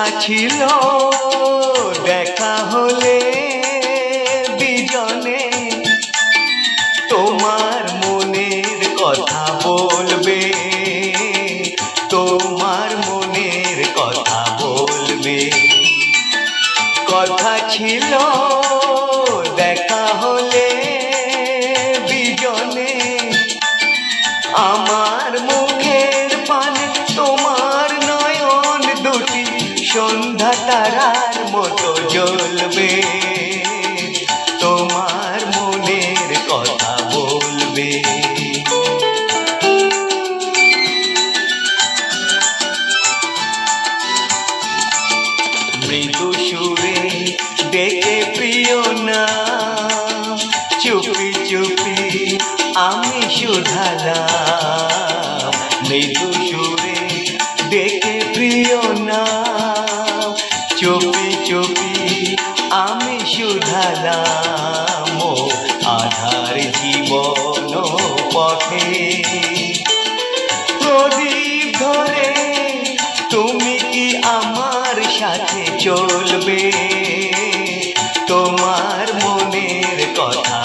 কথা ছিল, দেখা হলে বিজনে। তোমার মনের কথা বলবে, তোমার মনের কথা বলবে। কথা ছিল, দেখা হলে বিজনে। আমার মুখের পানে সন্ধ্যা তারার মতো জ্বলবে। তোমার মনের কথা বলবে। মৃদু সুরে ডেকে প্রিয় না, চুপি চুপি আমি শুধালাম মৃদু সুরে ডেকে প্রিয় না চুপি চুপি আমি শুধালাম আধার জীবন পথে। প্রদীপ ধরে, তুমি কি আমার সাথে চলবে? তোমার মনের কথা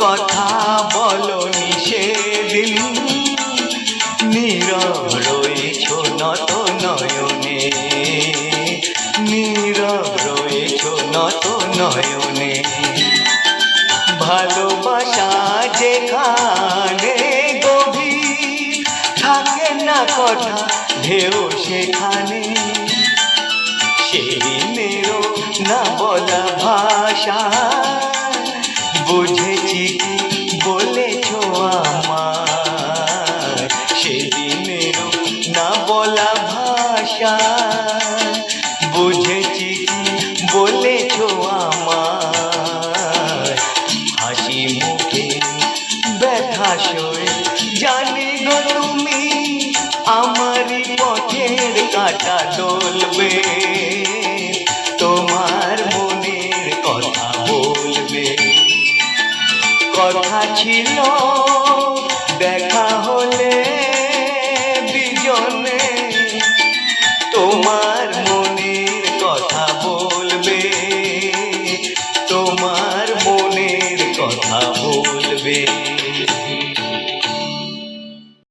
কথা বলনি সেদিন নীরব রয়েছ নত নয়নে। নীরব রয়েছ নত নয়নে। ভালোবাসা যেখানে গভীর, থাকে না কথা ঢেউ সেখানে। সেদিনেরও না বলা ভাষা সেদিনেরও না বলা ভাষা। বুঝেছি কি বলেছ আমার হাসি মুখে ব্যথা সয়ে জানি তুমি আমারই পথের কাটা ডলবে তোমার মনের কথা বলবে। কথা ছিল তোমার মনের কথা বলবে। তোমার মনের কথা বলবে।